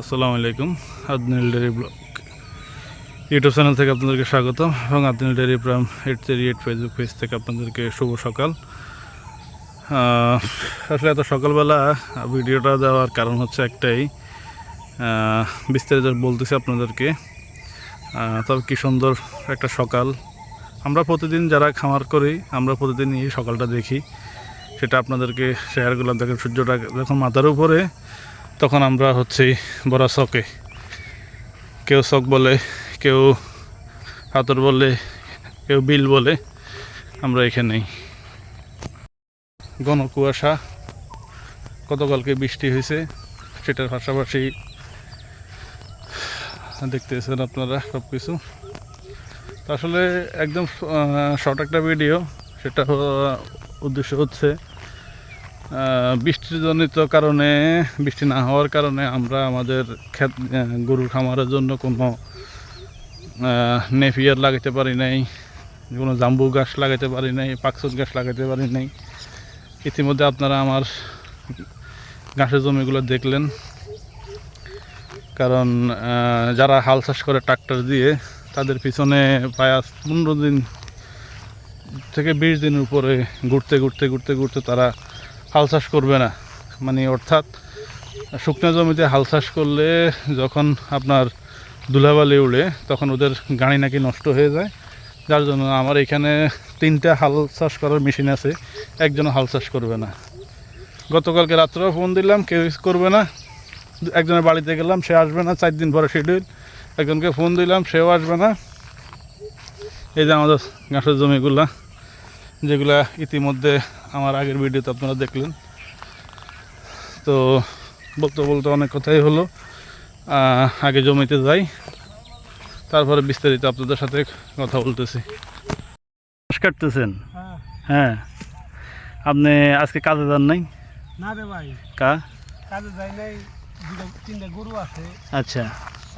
আসসালামু আলাইকুম Adnil dairy blog YouTube channel থেকে আপনাদেরকে স্বাগতম এবং Adnil dairy farm eight three eight Facebook page থেকে আপনাদেরকে শুভ সকাল। আসলে এত সকালবেলা ভিডিওটা দেওয়ার কারণ হচ্ছে একটাই বিস্তারিত বলতেছি আপনাদেরকে। তবে কী সুন্দর একটা সকাল। আমরা প্রতিদিন যারা খামার করি, আমরা প্রতিদিন এই সকালটা দেখি। সেটা আপনাদেরকে শেয়ার করলাম। দেখেন সূর্যটা যখন মাথার উপরে তখন আমরা হচ্ছে বড় শখে কেউ শখ বলে, কেউ হাতর বলে, কেউ বিল বলে, আমরা এখানেই। ঘন কুয়াশা গতকালকে বৃষ্টি হয়েছে, সেটার পাশাপাশি দেখতেছেন আপনারা সব কিছু আসলে একদম শর্ট একটা ভিডিও সেটা উদ্দেশ্য হচ্ছে বৃষ্টিজনিত কারণে, বৃষ্টি না হওয়ার কারণে আমরা আমাদের ক্ষেত গরুর খামারের জন্য কোনো নেফিয়ার লাগাতে পারি নাই, কোনো জাম্বু গাছ লাগাতে পারি নাই পাকসুত গাছ লাগাতে পারি নাই। ইতিমধ্যে আপনারা আমার ঘাসের জমিগুলো দেখলেন। কারণ যারা হাল চাষ করে ট্রাক্টর দিয়ে, তাদের পিছনে প্রায় পনেরো দিন থেকে বিশ দিন উপরে ঘুরতে ঘুরতে ঘুরতে ঘুরতে তারা হাল চাষ করবে না। মানে অর্থাৎ শুকনো জমিতে হাল চাষ করলে যখন আপনার ধুলাবালি উড়ে, তখন ওদের গাড়ি নাকি নষ্ট হয়ে যায়। যার জন্য আমার এখানে তিনটা হাল চাষ করার মেশিন আছে একজন হাল চাষ করবে না। গতকালকে রাত্রেও ফোন দিলাম, কেউ করবে না। একজনের বাড়িতে গেলাম, সে আসবে না, চার দিন পরে শিডিউল একজনকে ফোন দিলাম, সেও আসবে না। এই যে আমাদের ঘাসের জমিগুলা, যেগুলা ইতিমধ্যে আমার আগের ভিডিওতে আপনারা দেখলেন। তো বলতে বলতে অনেক কথাই হলো। আগে জমিতে যাই তারপরে বিস্তারিত আপনাদের সাথে কথা বলতেছি। ঘাস কাটতেছেন? হ্যাঁ। হ্যাঁ। আপনি আজকে কাজে যান নাই? না রে ভাই। কা? কাজে যাই নাই তিনটা গরু আছে। আচ্ছা।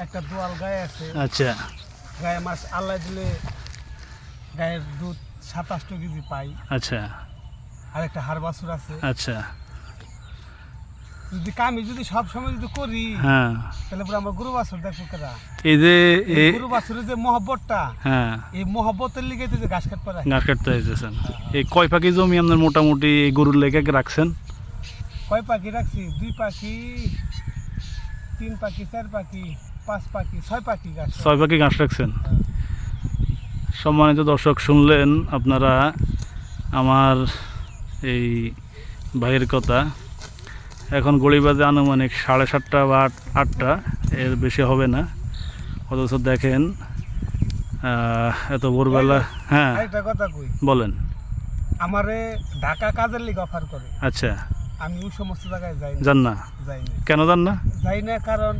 একটা দোয়াল গায়ে আছে। আচ্ছা। গায়ে মাছ আল্লাহ দিলে গায়ের দুধ সাতাশটা কেজি পাই। আচ্ছা। আর একটা হাড় বাছুর আছে। আচ্ছা। যদি কামি যদি সব সময় যদি করি হ্যাঁ। তাহলে পরে আমার গরু বাছুর দেখব কেরা এই যে গরু বাছুরের যে মহব্বতটা হ্যাঁ। এই মহব্বতের লিগে তুই যে ঘাস কাটতে ঘাস কাটতে হইতেছেন এই কয় পাখি জমি আপনার মোটামুটি গরুর লেগে রাখছেন? কয় পাখি রাখছি? দুই পাখি তিন পাখি চার পাখি পাঁচ পাখি ছয় পাখি গাছ ছয় পাখি ঘাস রাখছেন? সম্মানিত দর্শক শুনলেন আপনারা আমার এই ভাইয়ের কথা। এখন গড়ি বাজে আনুমানিক সাড়ে সাতটা বা আট আটটা এর বেশি হবে না। অথচ দেখেন এত ভোরবেলা হ্যাঁ। কথা কই? বলেন। আমারে ঢাকা কাজের লিগে অফার করে। আচ্ছা। আমি ওই সমস্ত জায়গায় যাই যান না? যাই না কেন যান না? যাই না কারণ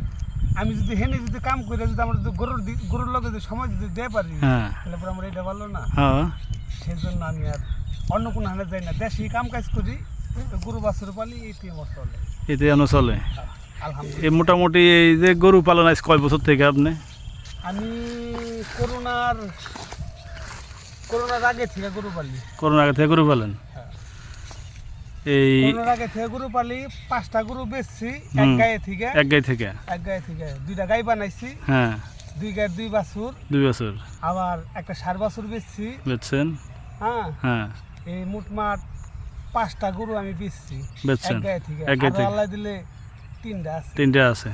আমি যদি হেনে যদি কাম করে যদি আমার যদি গরুর গরুর লগে যদি সময় যদি দিয়ে পারি হ্যাঁ। তাহলে পরে আমার এটা ভালো না। হ্যাঁ। সেই জন্য আমি আর অন্য কোনো হানে যাই না দেশি কাম কাজ করি গরু বাছুর পালি এইটি আমার চলে। এতে যেন চলে? এই মোটামুটি এই যে গরু পালন আজ কয় বছর থেকে আপনি? আমি করোনার করোনার আগে থেকে গরু পালি। করোনা আগে থেকে গরু পালেন? হ্যাঁ। এই করোনার আগে থেকে গরু পালি পাঁচটা গরু বেচছি এক গায়ে থেকে। এক গাই থেকে? এক গায়ে থেকে। দুইটা গাই বানাইছি হ্যাঁ। দুই গায়ের দুই বাছুর। দুই বছর। আবার একটা সার বাছুর বেচছি। বেচছেন? হ্যাঁ। হ্যাঁ। এই মোটমাট পাঁচটা গরু আমি বেচছি। বেচছেন? এক গায়ে থেকে। আল্লাহ দিলে তিনটা আছে। তিনটে আছে?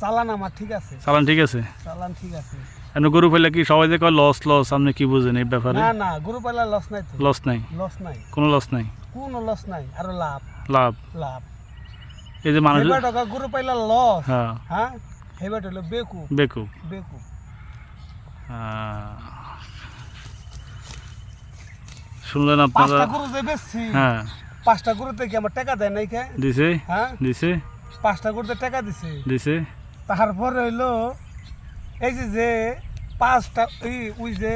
চালান আমার ঠিক আছে। চালান ঠিক আছে? চালান ঠিক আছে। এখন গরু পাইলে কি সবাই যে কয় লস লস আপনি কি বুঝেন এই ব্যাপারে? না না গরু পালা লস নাই তো। লস নাই? লস নাই। কোনো লস নাই? কোনো লস নাই আরও লাভ। লাভ? লাভ। এই যে মানুষ টাকা গরু পাইলা লস হ্যাঁ। হ্যাঁ? হেবার হলো বেকু বেকু বেকু শুনলেন আপনারা? পাঁচটা গরু যে বেচছি হ্যাঁ। পাঁচটা গরুতে কি আমার টাকা দেয় নাই কে? দিছে? হ্যাঁ? দিছে? পাঁচটা গরুতে টাকা দিছে। দিছে? তারপরে হইল এই যে যে পাঁচটা এই ওই যে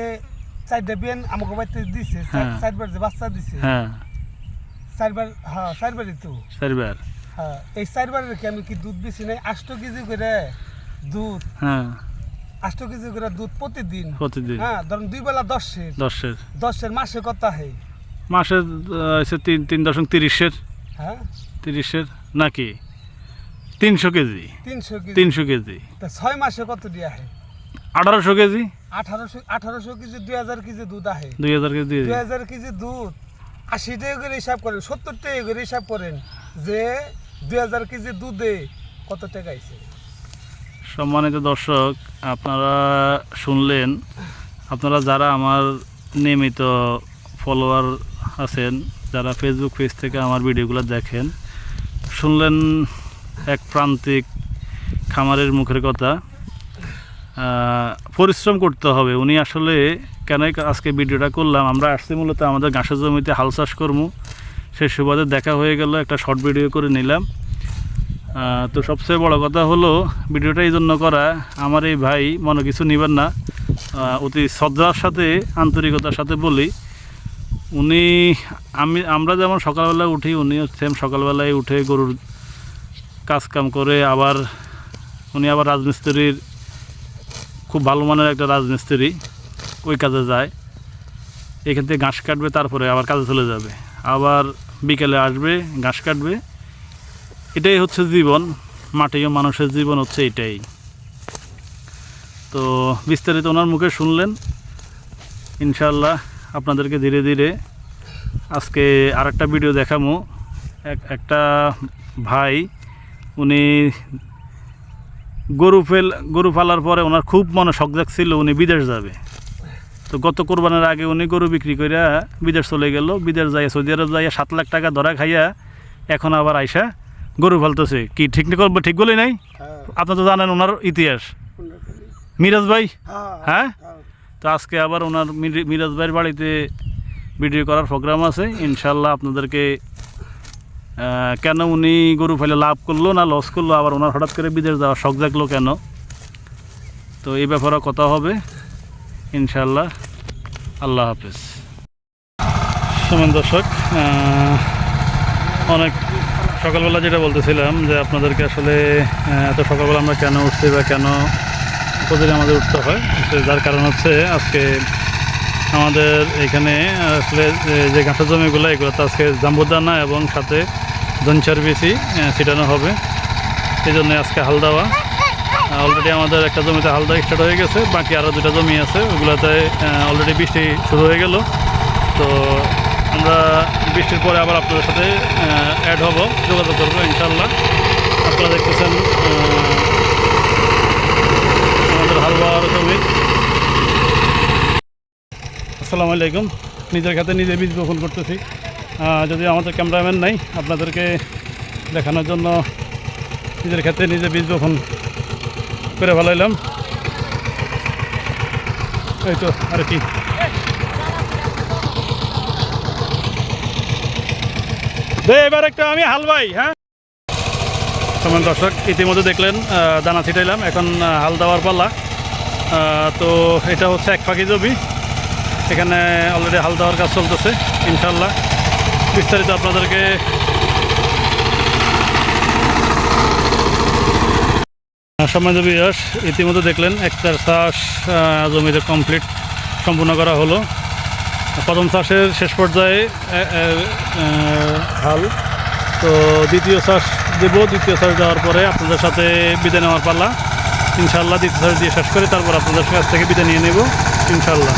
চারটা বিয়ান আমাকে বাড়িতে দিছে হ্যাঁ। চারবার যে বাচ্চা দিছে। হ্যাঁ। চারবার হ্যাঁ চারবারই তো। চারবার? হ্যাঁ এই চারবারের কি আমি কি দুধ বেশি নাই? আষ্ট কেজি করে দুধ। হ্যাঁ। আষ্ট কেজি করে দুধ প্রতিদিন। প্রতিদিন? হ্যাঁ ধরুন দুই বেলা দশের। দশের। দশের মাসে কত হয়? মাসে হচ্ছে তিন তিন দশমিক তিরিশের। হ্যাঁ? তিরিশের নাকি? তিনশো কেজি। তিনশো কেজি। তিনশো কেজি। তা ছয় মাসে কত দিয়ে আহে আঠারোশো কেজি। আঠারোশো আঠারোশো কেজি দুই হাজার কেজি দুধ আহে। দুই হাজার কেজি দুই হাজার কেজি দুধ। আশি টাকা করে হিসাব করেন সত্তর টাকা করে হিসাব করেন যে দুই হাজার কেজি দুধে কত টাকা আইছে সম্মানিত দর্শক, আপনারা শুনলেন, আপনারা যারা আমার নিয়মিত ফলোয়ার আছেন, যারা ফেসবুক পেজ থেকে আমার ভিডিওগুলো দেখেন, শুনলেন এক প্রান্তিক খামারের মুখের কথা। পরিশ্রম করতে হবে। উনি আসলে কেন আজকে ভিডিওটা করলাম? আমরা আসছি মূলত আমাদের ঘাসের জমিতে হাল চাষ করব। সেই সুবাদে দেখা হয়ে গেল, একটা শর্ট ভিডিও করে নিলাম। তো সবচেয়ে বড় কথা হলো ভিডিওটা এই জন্য করা, আমার এই ভাই মনে কিছু নেবেন না অতি শ্রদ্ধার সাথে, আন্তরিকতার সাথে বলি। উনি, আমি, আমরা যেমন সকালবেলা উঠি উনি সেম সকালবেলায় উঠে গরুর কাজ কাম করে, আবার উনি আবার রাজমিস্ত্রির খুব ভালো মানের একটা রাজমিস্ত্রি ওই কাজে যায়। এখান থেকে ঘাস কাটবে, তারপরে আবার কাজে চলে যাবে। আবার বিকেলে আসবে, ঘাস কাটবে এটাই হচ্ছে জীবন মাটি ও মানুষের জীবন হচ্ছে এটাই। তো বিস্তারিত ওনার মুখে শুনলেন। ইনশাল্লাহ আপনাদেরকে ধীরে ধীরে আজকে আরেকটা ভিডিও দেখামো। এক, একটা ভাই, উনি গরু ফেল, গরু ফালার পরে ওনার খুব মনে শখ ছিল উনি বিদেশ যাবে। তো গত কোরবানের আগে উনি গরু বিক্রি করে বিদেশ চলে গেল। বিদেশ যাইয়া সৌদি আরব যাইয়া সাত লাখ টাকা ধরা খাইয়া এখন আবার আইসা গরু ফালতেছে কি ঠিক না করব? ঠিক বলি নাই? আপনি তো জানেন ওনার ইতিহাস। মিরাজ ভাই? হ্যাঁ তো আজকে আবার ওনার মিরাজ ভাইয়ের বাড়িতে ভিডিও করার প্রোগ্রাম আছে। ইনশাল্লাহ আপনাদেরকে কেন উনি গরু ফেলে লাভ করল না লস করল আবার ওনার হঠাৎ করে বিদেশ যাওয়ার শখ জাগলো কেন? তো এই ব্যাপারে কথা হবে। ইনশাল্লাহ আল্লাহ হাফেজ। সমান দর্শক অনেক সকালবেলা যেটা বলতেছিলাম যে আপনাদেরকে আসলে এত সকালবেলা আমরা কেন উঠছি বা কেন প্রতিদিন আমাদের উঠতে হয় যার কারণ হচ্ছে আজকে আমাদের এখানে আসলে যে- ঘাসের জমিগুলো, এগুলো তো আজকে জাম্বুদানা এবং সাথে দনচার বেশি ছিটানো হবে। এই জন্য আজকে হাল দেওয়া। অলরেডি আমাদের একটা জমিতে হাল দেওয়া স্টার্ট হয়ে গেছে, বাকি আরও দুটো জমি আছে, ওগুলোতে অলরেডি বৃষ্টি শুরু হয়ে গেল। তো আমরা বৃষ্টির পরে আবার আপনাদের সাথে অ্যাড হব, যোগাযোগ করব ইনশাল্লাহ আপনারা দেখতেছেন আমাদের হাল বাওয়ার জমি আসসালামু আলাইকুম। নিজের খাতে নিজে বীজ বপন করতেছি। যদি আমাদের ক্যামেরাম্যান নাই, আপনাদেরকে দেখানোর জন্য নিজের ক্ষেত্রে নিজে বীজ বপন করে ভালাইলাম এই তো আর কি এবার একটা আমি হালবাই হ্যাঁ? সমান দর্শক, ইতিমধ্যে দেখলেন দানা ছিটাইলাম, এখন হাল দেওয়ার পাল্লা তো এটা হচ্ছে এক ফাঁকি জমি। এখানে অলরেডি হাল দেওয়ার কাজ চলতেছে ইনশাল্লাহ বিস্তারিত আপনাদেরকে সম্মানিত বিয়াস ইতিমধ্যে দেখলেন একটা চাষ জমিতে কমপ্লিট সম্পূর্ণ করা হলো। প্রথম চাষের শেষ পর্যায়ে হাল। তো দ্বিতীয় চাষ দেবো, দ্বিতীয় চাষ দেওয়ার পরে আপনাদের সাথে বিদায় নেওয়ার পাল্লা। ইনশাল্লাহ দ্বিতীয় চাষ দিয়ে শেষ করে তারপর আপনাদের কাছ থেকে বিদায় নিয়ে নেব ইনশাল্লাহ